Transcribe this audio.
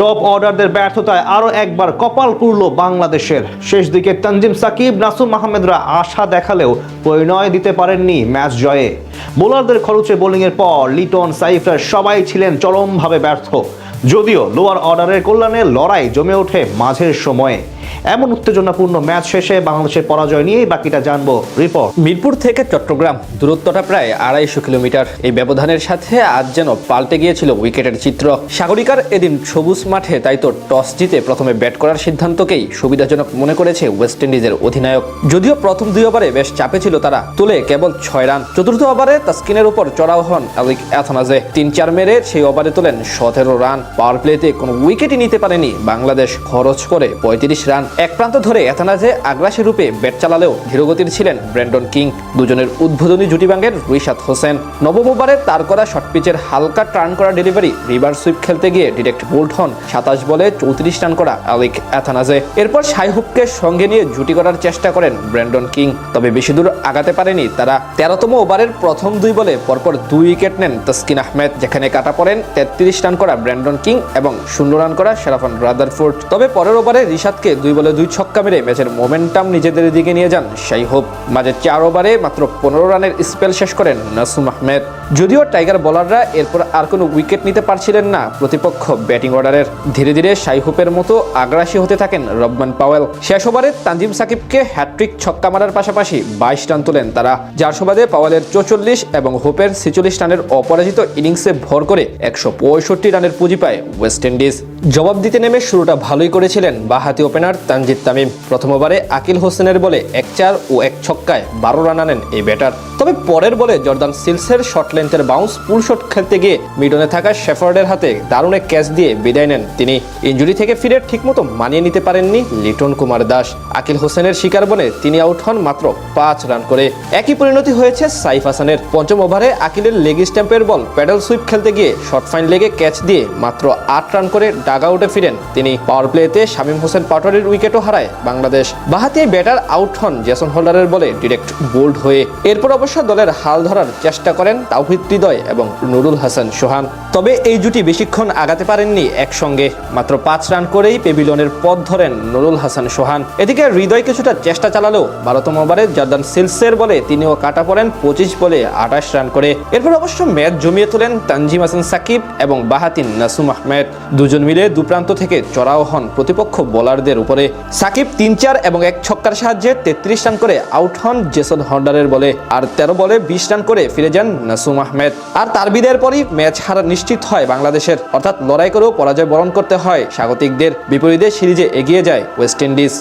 Top অর্ডারদের ব্যর্থতায় আরও একবার কপাল পুরল বাংলাদেশের। শেষ দিকে তানজিম সাকিব, নাসুম আহমেদরা আশা দেখালেও পরিণয় দিতে পারেননি ম্যাচ জয়ে। বোলারদের খরচে বোলিংয়ের পর লিটন সাইফরা সবাই ছিলেন চরমভাবে ব্যর্থ। যদিও লোয়ার অর্ডারের কল্যাণে লড়াই জমে ওঠে মাঝের সময়ে। এমন উত্তেজনাপূর্ণ ম্যাচ শেষে বাংলাদেশের পরাজয় নিয়েই বাকিটা জানব রিপোর্ট। মিরপুর থেকে চট্টগ্রাম, দূরত্বটা প্রায় আড়াইশো কিলোমিটার। এই ব্যবধানের সাথে আজ যেন পাল্টে গিয়েছিল উইকেটের চিত্র। সাগরিকার এদিন সবুজ মাঠে তাই তো টস জিতে প্রথমে ব্যাট করার সিদ্ধান্তকেই সুবিধাজনক মনে করেছে ওয়েস্ট ইন্ডিজের অধিনায়ক। যদিও প্রথম দুই ওভারে বেশ চাপে ছিল তারা, তুলে কেবল ছয় রান। চতুর্থ ওভারে তাস্কিনের উপর চড়াও হন আলিক অ্যাথনাজে। তিন চার মেরে সেই ওভারে তোলেন সতেরো রান। পাওয়ার প্লেতে কোনো উইকেটই নিতে পারেনি বাংলাদেশ। খরচ করে পঁয়ত্রিশ রান। এক প্রান্ত ধরে এথানাজে আগ্রাসী রূপে ব্যাট চালালেও ধীরগতির ছিলেন ব্র্যান্ডন কিং। দুজনের উদ্বোধনী জুটি ব্যাঙ্গের রুইসাত হোসেন। নবম ওভারে তার করা শর্ট পিচের হালকা টার্ন করা ডেলিভারি রিভার সুইপ খেলতে গিয়ে ডিরেক্ট বোল্ড হন। সাতাশ বলে চৌত্রিশ রান করা আলিক অ্যাথানাজে। এরপর শাইহুবকে সঙ্গে নিয়ে জুটি করার চেষ্টা করেন ব্র্যান্ডন কিং। তবে বেশি দূর আগাতে পারেনি তারা। তেরোতম ওভারের প্রথম দুই বলে পরপর দুই উইকেট নেন তাসকিন আহমেদ, যেখানে কাটা পড়েন তেত্রিশ রান করা ব্র্যান্ডন কিং এবং শূন্য রান করা শেরাফান রাদারফোর্ড। তবে পরের ওভারে রিশাদকে দুই বলে দুই ছক্কা মেরে ম্যাচের মোমেন্টাম নিজেদের দিকে নিয়ে যান শাইহোপ মাঝে চার ওভারে মাত্র পনেরো রানের স্পেল শেষ করেন নাসুম আহমেদ। যদিও টাইগার বোলাররা এরপর আর কোনো উইকেট নিতে পারছিলেন না প্রতিপক্ষ ব্যাটিং অর্ডারের। ধীরে ধীরে শাইহুপের মতো আগ্রাসী হতে থাকেন রবমান পাওয়েল। শেষ ওভারে তানজিম সাকিবকে হ্যাট্রিক ছক্কা মারার পাশাপাশি বাইশ রান তোলেন তারা। যার সুবাদে পাওয়েলের চৌচল্লিশ এবং হোপের ছেচল্লিশ রানের অপরাজিত ইনিংসে ভর করে একশো পঁয়ষট্টি রানের পুঁজি পায় ওয়েস্ট ইন্ডিজ। জবাব দিতে নেমে শুরুটা ভালোই করেছিলেন বাহাতি ওপেনার তানজিদ তামিম। প্রথম ওভারে আকিল হোসেনের বলে এক চার ও এক ছক্কায় বারো রান আনেন এই ব্যাটার। তবে পরের বলে জর্দান সিলসের শর্ট লেন্থের বাউন্স পুল শট খেলতে গিয়ে মিডনে থাকা শেফার্ডের হাতে দারুণ ক্যাচ দিয়ে বিদায় নেন তিনি। ইঞ্জুরি থেকে ফিরে ঠিকমতো মানিয়ে নিতে পারেননি লিটন কুমার দাস। আকিল হোসেনের শিকার বনে তিনি আউট হন মাত্র পাঁচ রান করে। একই পরিণতি হয়েছে সাইফ হাসানের। পঞ্চম ওভারে আকিলের লেগ স্ট্যাম্পের বল প্যাডেল সুইপ খেলতে গিয়ে শর্ট ফাইন লেগে ক্যাচ দিয়ে মাত্র আট রান করে ডাগ আউটে ফিরেন তিনি। পাওয়ার প্লেতে শামীম হোসেন পাটোয়ারির উইকেটও হারায় বাংলাদেশ। বাহাতি ব্যাটার আউট হন জেসন হোল্ডারের বলে ডিরেক্ট বোল্ড হয়ে এরপর অবশ্য দলের হাল ধরার চেষ্টা করেন তাওহিদ হৃদয় এবং নুরুল হাসান সোহান। তবে এই জুটি বেশিক্ষণ আগাতে পারেননি একসঙ্গে। মাত্র পাঁচ রান করেই পেভিলনের পথ ধরেন নুরুল হাসান সোহান। এদিকে হৃদয় কিছুটা চেষ্টা চালালেও বারোতম ওভারে জর্দান সিলসের বলে তিনিও কাটা পড়েন পঁচিশ বলে আঠাশ রান করে। এরপর অবশ্য ম্যাচ জমিয়ে তোলেন তানজিম হাসান সাকিব এবং বাহাতিন নাসুম আহমেদ। দুজন মিলে দুপ্রান্ত থেকে চড়াও হন প্রতিপক্ষ বোলারদের উপরে। সাকিব তিন চার এবং এক ছক্কার সাহায্যে তেত্রিশ রান করে আউট হন জেসন হন্ডারের বলে। আর তেরো বলে বিশ রান করে ফিরে যান নাসুম আহমেদ। আর তার বিদায়ের পরই ম্যাচ হারা নিশ্চিত হয় বাংলাদেশের। অর্থাৎ লড়াই করেও পরাজয় বরণ করতে হয়। স্বাগতিকদের বিপরীতে সিরিজে এগিয়ে যায় ওয়েস্ট ইন্ডিজ।